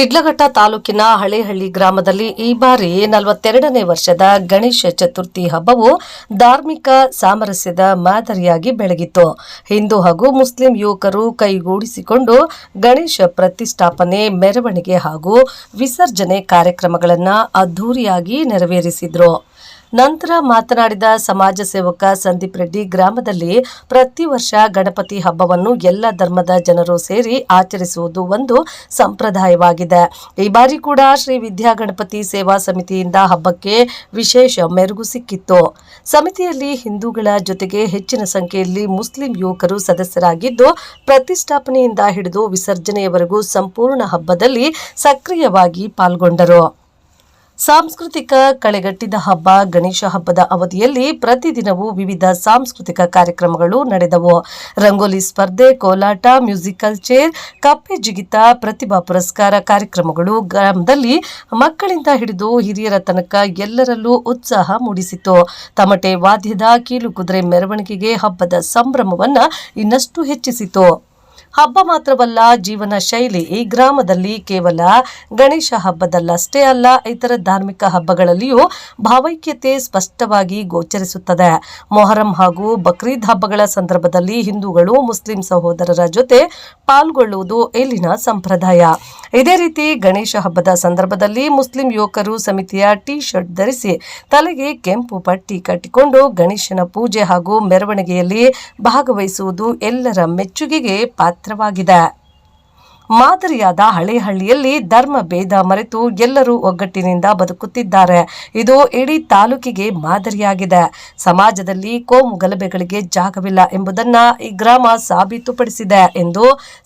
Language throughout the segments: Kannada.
ಶಿಡ್ಲಘಟ್ಟ ತಾಲೂಕಿನ ಹಳೇಹಳ್ಳಿ ಗ್ರಾಮದಲ್ಲಿ ಈ ಬಾರಿ ನಲವತ್ತೆರಡನೇ ವರ್ಷದ ಗಣೇಶ ಚತುರ್ಥಿ ಹಬ್ಬವು ಧಾರ್ಮಿಕ ಸಾಮರಸ್ಯದ ಮಾದರಿಯಾಗಿ ಬೆಳಗಿತು ಹಿಂದೂ ಹಾಗೂ ಮುಸ್ಲಿಂ ಯುವಕರು ಕೈಗೂಡಿಸಿಕೊಂಡು ಗಣೇಶ ಪ್ರತಿಷ್ಠಾಪನೆ, ಮೆರವಣಿಗೆ ಹಾಗೂ ವಿಸರ್ಜನೆ ಕಾರ್ಯಕ್ರಮಗಳನ್ನು ಅದ್ಧೂರಿಯಾಗಿ ನೆರವೇರಿಸಿದ್ರು. ನಂತರ ಮಾತನಾಡಿದ ಸಮಾಜ ಸೇವಕ ಸಂದೀಪ್ ರೆಡ್ಡಿ, ಗ್ರಾಮದಲ್ಲಿ ಪ್ರತಿ ವರ್ಷ ಗಣಪತಿ ಹಬ್ಬವನ್ನು ಎಲ್ಲ ಧರ್ಮದ ಜನರು ಸೇರಿ ಆಚರಿಸುವುದು ಒಂದು ಸಂಪ್ರದಾಯವಾಗಿದೆ. ಈ ಬಾರಿ ಕೂಡ ಶ್ರೀ ವಿದ್ಯಾ ಗಣಪತಿ ಸೇವಾ ಸಮಿತಿಯಿಂದ ಹಬ್ಬಕ್ಕೆ ವಿಶೇಷ ಮೆರುಗು ಸಿಕ್ಕಿತ್ತು. ಸಮಿತಿಯಲ್ಲಿ ಹಿಂದೂಗಳ ಜೊತೆಗೆ ಹೆಚ್ಚಿನ ಸಂಖ್ಯೆಯಲ್ಲಿ ಮುಸ್ಲಿಂ ಯುವಕರು ಸದಸ್ಯರಾಗಿದ್ದು, ಪ್ರತಿಷ್ಠಾಪನೆಯಿಂದ ಹಿಡಿದು ವಿಸರ್ಜನೆಯವರೆಗೂ ಸಂಪೂರ್ಣ ಹಬ್ಬದಲ್ಲಿ ಸಕ್ರಿಯವಾಗಿ ಪಾಲ್ಗೊಂಡರು. ಸಾಂಸ್ಕೃತಿಕ ಕಳೆಗಟ್ಟಿದ ಹಬ್ಬ, ಗಣೇಶ ಹಬ್ಬದ ಅವಧಿಯಲ್ಲಿ ಪ್ರತಿದಿನವೂ ವಿವಿಧ ಸಾಂಸ್ಕೃತಿಕ ಕಾರ್ಯಕ್ರಮಗಳು ನಡೆದವು. ರಂಗೋಲಿ ಸ್ಪರ್ಧೆ, ಕೋಲಾಟ, ಮ್ಯೂಸಿಕಲ್ ಚೇರ್, ಕಪ್ಪೆ ಜಿಗಿತ, ಪ್ರತಿಭಾ ಪುರಸ್ಕಾರ ಕಾರ್ಯಕ್ರಮಗಳು ಗ್ರಾಮದಲ್ಲಿ ಮಕ್ಕಳಿಂದ ಹಿಡಿದು ಹಿರಿಯರ ತನಕ ಎಲ್ಲರಲ್ಲೂ ಉತ್ಸಾಹ ಮೂಡಿಸಿತು. ತಮಟೆ ವಾದ್ಯದ ಕೀಲು ಕುದುರೆ ಮೆರವಣಿಗೆಗೆ ಹಬ್ಬದ ಸಂಭ್ರಮವನ್ನ ಇನ್ನಷ್ಟು ಹೆಚ್ಚಿಸಿತು. ಹಬ್ಬ ಮಾತ್ರವಲ್ಲ, ಜೀವನ ಶೈಲಿ ಈ ಗ್ರಾಮದಲ್ಲಿ ಕೇವಲ ಗಣೇಶ ಹಬ್ಬದಲ್ಲಷ್ಟೇ ಅಲ್ಲ, ಇತರ ಧಾರ್ಮಿಕ ಹಬ್ಬಗಳಲ್ಲಿಯೂ ಭಾವೈಕ್ಯತೆ ಸ್ಪಷ್ಟವಾಗಿ ಗೋಚರಿಸುತ್ತದೆ. ಮೊಹರಂ ಹಾಗೂ ಬಕ್ರೀದ್ ಹಬ್ಬಗಳ ಸಂದರ್ಭದಲ್ಲಿ ಹಿಂದೂಗಳು ಮುಸ್ಲಿಂ ಸಹೋದರರ ಜೊತೆ ಪಾಲ್ಗೊಳ್ಳುವುದು ಇಲ್ಲಿನ ಸಂಪ್ರದಾಯ. ಇದೇ ರೀತಿ ಗಣೇಶ ಹಬ್ಬದ ಸಂದರ್ಭದಲ್ಲಿ ಮುಸ್ಲಿಂ ಯುವಕರು ಸಮಿತಿಯ ಟಿ ಶರ್ಟ್ ಧರಿಸಿ ತಲೆಗೆ ಕೆಂಪು ಪಟ್ಟಿ ಕಟ್ಟಿಕೊಂಡು ಗಣೇಶನ ಪೂಜೆ ಹಾಗೂ ಮೆರವಣಿಗೆಯಲ್ಲಿ ಭಾಗವಹಿಸುವುದು ಎಲ್ಲರ ಮೆಚ್ಚುಗೆಗೆ ಪಾತ್ರವಾಗಿದೆ ಮಾದರಿಯಾದ ಹಳೇಹಳ್ಳಿಯಲ್ಲಿ ಧರ್ಮ ಭೇದ ಮರೆತು ಎಲ್ಲರೂ ಒಗ್ಗಟ್ಟಿನಿಂದ ಬದುಕುತ್ತಿದ್ದಾರೆ. ಇದು ಇಡೀ ತಾಲೂಕಿಗೆ ಮಾದರಿಯಾಗಿದೆ. ಸಮಾಜದಲ್ಲಿ ಕೋಮು ಗಲಭೆಗಳಿಗೆ ಜಾಗವಿಲ್ಲ ಎಂಬುದನ್ನ ಈ ಗ್ರಾಮ ಸಾಬೀತುಪಡಿಸಿದೆ ಎಂದು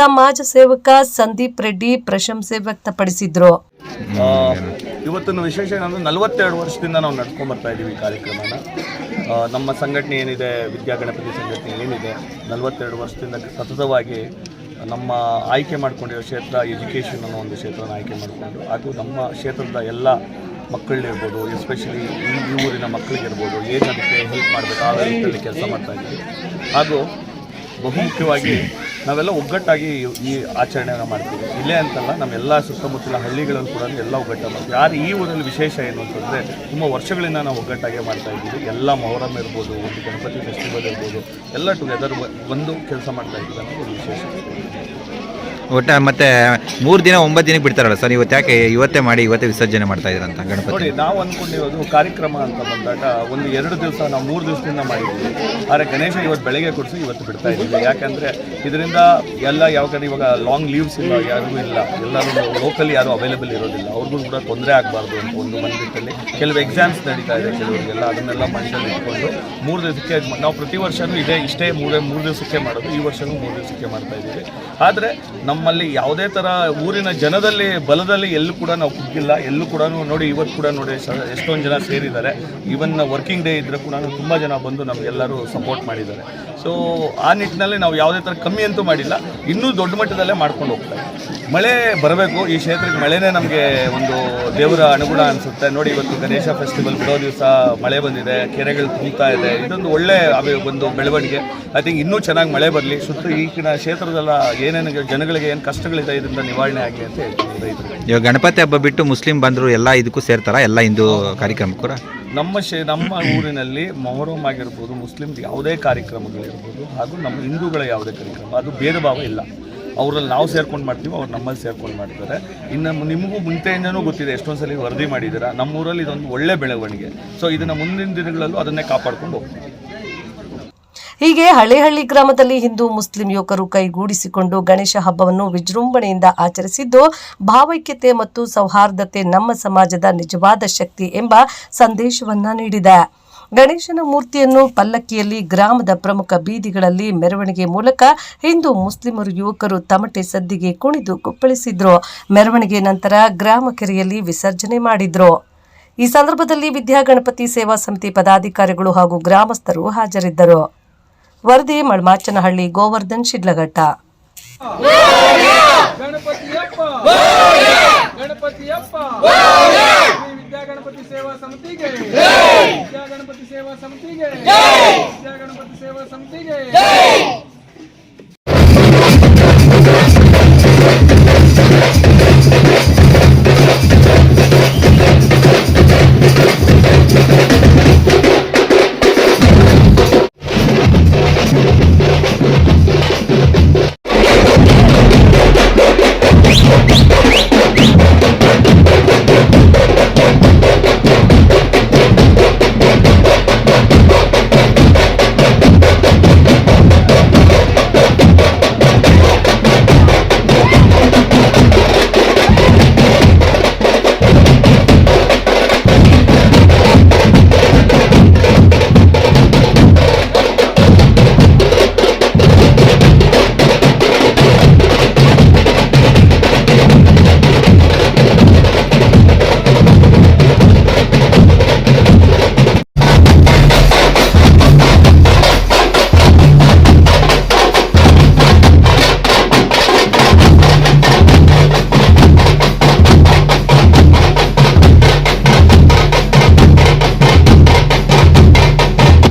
ಸಮಾಜ ಸೇವಕ ಸಂದೀಪ್ ರೆಡ್ಡಿ ಪ್ರಶಂಸೆ ವ್ಯಕ್ತಪಡಿಸಿದ್ರು. ಇವತ್ತಿನ ವಿಶೇಷ ಏನಂದ್ರೆ ನಲವತ್ತೆರಡು ವರ್ಷದಿಂದ ನಾವು ನಡ್ಕೊಂಡ್ ಬರ್ತಾ ಇದ್ದೀವಿ ಈ ಕಾರ್ಯಕ್ರಮನ. ನಮ್ಮ ಸಂಘಟನೆ ಏನಿದೆ ವಿದ್ಯಾಗಣಪತಿ ಸಂಘಟನೆ ಏನಿದೆ, ನಲವತ್ತೆರಡು ವರ್ಷದಿಂದ ಸತತವಾಗಿ ನಮ್ಮ ಆಯ್ಕೆ ಮಾಡಿಕೊಂಡಿರೋ ಕ್ಷೇತ್ರ ಎಜುಕೇಷನ್ ಅನ್ನೋ ಒಂದು ಕ್ಷೇತ್ರನ ಆಯ್ಕೆ ಮಾಡಿಕೊಂಡು, ಅದು ನಮ್ಮ ಕ್ಷೇತ್ರದ ಎಲ್ಲ ಮಕ್ಕಳಿರ್ಬೋದು ಎಸ್ಪೆಷಲಿ ಈ ಊರಿನ ಮಕ್ಕಳಿಗಿರ್ಬೋದು, ಏನು ಅದಕ್ಕೆ ಹೆಲ್ಪ್ ಮಾಡಬೇಕು, ಆ ರೀತಿಯಲ್ಲಿ ಕೆಲಸ ಮಾಡ್ತಾ ಇದ್ದೀವಿ. ಹಾಗೂ ಬಹುಮುಖ್ಯವಾಗಿ ನಾವೆಲ್ಲ ಒಗ್ಗಟ್ಟಾಗಿ ಈ ಆಚರಣೆಯನ್ನು ಮಾಡ್ತೀವಿ. ಇಲ್ಲೇ ಅಂತಲ್ಲ ನಮ್ಮೆಲ್ಲ ಸುತ್ತಮುತ್ತಲ ಹಳ್ಳಿಗಳಲ್ಲಿ ಕೂಡ ಎಲ್ಲ ಒಗ್ಗಟ್ಟು ಮಾಡ್ತೀವಿ. ಯಾರು ಈ ಊರಲ್ಲಿ ವಿಶೇಷ ಏನು ಅಂತಂದರೆ ತುಂಬ ವರ್ಷಗಳಿಂದ ನಾವು ಒಗ್ಗಟ್ಟಾಗೆ ಮಾಡ್ತಾ ಇದ್ದೀವಿ. ಎಲ್ಲ ಮೊಹರಂ ಇರ್ಬೋದು ಒಂದು ಗಣಪತಿ ಫೆಸ್ಟಿವಲ್ ಇರ್ಬೋದು ಎಲ್ಲ ಟುಗೆದರ್ ಒಂದು ಕೆಲಸ ಮಾಡ್ತಾ ಇದ್ದೀವಿ ಅನ್ನೋದು ಒಂದು ವಿಶೇಷ. ಒಟ್ಟ ಮತ್ತೆ ಮೂರು ದಿನ ಒಂಬತ್ತು ದಿನಕ್ಕೆ ಬಿಡ್ತಾರಲ್ಲ ಸರ್? ಇವತ್ತು ಯಾಕೆ ಇವತ್ತೇ ಮಾಡಿ ಇವತ್ತೇ ವಿಸರ್ಜನೆ ಮಾಡ್ತಾ ಇದ್ದೀರಂತ ಗಣಪತಿ? ನೋಡಿ ನಾವು ಅಂದ್ಕೊಂಡಿರೋದು ಕಾರ್ಯಕ್ರಮ ಅಂತ ಬಂದಾಗ ಒಂದು ಎರಡು ದಿವಸ ನಾವು ಮೂರು ದಿವಸದಿಂದ ಮಾಡಿದ್ದೀವಿ. ಆದರೆ ಗಣೇಶ ಇವತ್ತು ಬೆಳಗ್ಗೆ ಕೊಡಿಸಿ ಇವತ್ತು ಬಿಡ್ತಾ ಇದ್ದೀವಿ. ಯಾಕಂದರೆ ಇದರಿಂದ ಎಲ್ಲ ಯಾವ ಕಡೆ ಇವಾಗ ಲಾಂಗ್ ಲೀವ್ಸ್ ಇಲ್ಲ ಯಾರಿಗೂ ಇಲ್ಲ. ಎಲ್ಲರೂ ಲೋಕಲ್ ಯಾರು ಅವೈಲೇಬಲ್ ಇರೋದಿಲ್ಲ. ಅವ್ರಿಗೂ ಕೂಡ ತೊಂದರೆ ಆಗಬಾರ್ದು ಅಂತ ಒಂದು ಮಂದಿರದಲ್ಲಿ ಕೆಲವು ಎಕ್ಸಾಮ್ಸ್ ನಡೀತಾ ಇದೆ ಕೆಲವರಿಗೆಲ್ಲ. ಅದನ್ನೆಲ್ಲ ಮನೆಯಲ್ಲಿ ಇಟ್ಕೊಂಡು ಮೂರು ದಿವಸಕ್ಕೆ ನಾವು ಪ್ರತಿ ವರ್ಷವೂ ಇದೇ, ಇಷ್ಟೇ ಮೂರೇ, ಮೂರು ದಿವಸಕ್ಕೆ ಮಾಡೋದು. ಈ ವರ್ಷವೂ ಮೂರು ದಿವಸಕ್ಕೆ ಮಾಡ್ತಾ ಇದ್ದೀವಿ. ಆದರೆ ನಮ್ಮಲ್ಲಿ ಯಾವುದೇ ಥರ ಊರಿನ ಜನದಲ್ಲಿ, ಬಲದಲ್ಲಿ ಎಲ್ಲೂ ಕೂಡ ನಾವು ಕುಗ್ಗಿಲ್ಲ. ಎಲ್ಲೂ ಕೂಡ ನೋಡಿ, ಇವತ್ತು ಕೂಡ ನೋಡಿ ಎಷ್ಟೊಂದು ಜನ ಸೇರಿದ್ದಾರೆ. ಈವನ್ ವರ್ಕಿಂಗ್ ಡೇ ಇದ್ದರೆ ಕೂಡ ತುಂಬ ಜನ ಬಂದು ನಮಗೆಲ್ಲರೂ ಸಪೋರ್ಟ್ ಮಾಡಿದ್ದಾರೆ. ಸೊ ಆ ನಿಟ್ಟಿನಲ್ಲಿ ನಾವು ಯಾವುದೇ ಥರ ಕಮ್ಮಿ ಅಂತೂ ಮಾಡಿಲ್ಲ. ಇನ್ನೂ ದೊಡ್ಡ ಮಟ್ಟದಲ್ಲೇ ಮಾಡ್ಕೊಂಡು ಹೋಗ್ತಾರೆ ಮಳೆ ಬರಬೇಕು. ಈ ಕ್ಷೇತ್ರಕ್ಕೆ ಮಳೆನೇ ನಮಗೆ ಒಂದು ದೇವರ ಅನುಗುಣ ಅನಿಸುತ್ತೆ. ನೋಡಿ, ಇವತ್ತು ಗಣೇಶ ಫೆಸ್ಟಿವಲ್ ಬಿಡೋ ದಿವಸ ಮಳೆ ಬಂದಿದೆ. ಕೆರೆಗಳು ತುಂಬ್ತಾ ಇದೆ. ಇದೊಂದು ಒಳ್ಳೆ ಅಭಿ, ಒಂದು ಬೆಳವಣಿಗೆ. ಐ ಥಿಂಕ್ ಇನ್ನೂ ಚೆನ್ನಾಗಿ ಮಳೆ ಬರಲಿ. ಸುತ್ತ ಈಗಿನ ಕ್ಷೇತ್ರದೆಲ್ಲ ಏನೇನು ಜನಗಳಿಗೆ ಏನು ಕಷ್ಟಗಳಿದೆ, ಇದರಿಂದ ನಿವಾರಣೆ ಆಗಲಿ ಅಂತ ಹೇಳ್ತೀನಿ ಇವಾಗ ಗಣಪತಿ ಹಬ್ಬ ಬಿಟ್ಟು ಮುಸ್ಲಿಂ ಬಂದರು ಎಲ್ಲ ಇದಕ್ಕೂ ಸೇರ್ತಾರಾ? ಎಲ್ಲ ಹಿಂದೂ ಕಾರ್ಯಕ್ರಮಕ್ಕೂ ನಮ್ಮ ಶೇ, ನಮ್ಮ ಊರಿನಲ್ಲಿ ಮೊಹರಂ ಆಗಿರ್ಬೋದು ಮುಸ್ಲಿಂ ಯಾವುದೇ ಕಾರ್ಯಕ್ರಮಗಳಿರ್ಬೋದು, ಹಾಗೂ ನಮ್ಮ ಹಿಂದೂಗಳ ಯಾವುದೇ ಕಾರ್ಯಕ್ರಮ, ಅದು ಭೇದ ಭಾವ ಇಲ್ಲ. ಅವರಲ್ಲಿ ನಾವು ಸೇರ್ಕೊಂಡು ಮಾಡ್ತೀವಿ, ಅವ್ರು ನಮ್ಮಲ್ಲಿ ಸೇರ್ಕೊಂಡು ಮಾಡ್ತಾರೆ. ಇನ್ನು ನಿಮಗೂ ಮುಂಚೆಯಿಂದನೂ ಗೊತ್ತಿದೆ ಎಷ್ಟೊಂದು ಸಲ ವರದಿ ಮಾಡಿದ್ದೀರಾ? ನಮ್ಮ ಊರಲ್ಲಿ ಇದೊಂದು ಒಳ್ಳೆ ಬೆಳವಣಿಗೆ. ಸೊ ಇದನ್ನು ಮುಂದಿನ ದಿನಗಳಲ್ಲೂ ಅದನ್ನೇ ಕಾಪಾಡ್ಕೊಂಡು ಹೋಗ್ತೀವಿ. ಹೀಗೆ ಹಳೆಹಳ್ಳಿ ಗ್ರಾಮದಲ್ಲಿ ಹಿಂದೂ ಮುಸ್ಲಿಂ ಯುವಕರು ಕೈಗೂಡಿಸಿಕೊಂಡು ಗಣೇಶ ಹಬ್ಬವನ್ನು ವಿಜೃಂಭಣೆಯಿಂದ ಆಚರಿಸಿದ್ದು, ಭಾವೈಕ್ಯತೆ ಮತ್ತು ಸೌಹಾರ್ದತೆ ನಮ್ಮ ಸಮಾಜದ ನಿಜವಾದ ಶಕ್ತಿ ಎಂಬ ಸಂದೇಶವನ್ನ ನೀಡಿದೆ. ಗಣೇಶನ ಮೂರ್ತಿಯನ್ನು ಪಲ್ಲಕ್ಕಿಯಲ್ಲಿ ಗ್ರಾಮದ ಪ್ರಮುಖ ಬೀದಿಗಳಲ್ಲಿ ಮೆರವಣಿಗೆ ಮೂಲಕ ಹಿಂದೂ ಮುಸ್ಲಿಮರು ಯುವಕರು ತಮಟೆ ಸದ್ದಿಗೆ ಕುಣಿದು ಕುಪ್ಪಳಿಸಿದ್ರು. ಮೆರವಣಿಗೆ ನಂತರ ಗ್ರಾಮ ಕೆರೆಯಲ್ಲಿ ವಿಸರ್ಜನೆ ಮಾಡಿದ್ರು. ಈ ಸಂದರ್ಭದಲ್ಲಿ ವಿದ್ಯಾಗಣಪತಿ ಸೇವಾ ಸಮಿತಿ ಪದಾಧಿಕಾರಿಗಳು ಹಾಗೂ ಗ್ರಾಮಸ್ಥರು ಹಾಜರಿದ್ದರು. ವರದಿ ಮಳ್ಮಾಚನಹಳ್ಳಿ ಗೋವರ್ಧನ್ ಶಿಡ್ಲಘಟ್ಟ. ಸೇವಾ ಸಮಿತಿಗೆ ಸೇವಾ ಸಮಿತಿಗೆ ಸೇವಾ ಸಮಿತಿಗೆ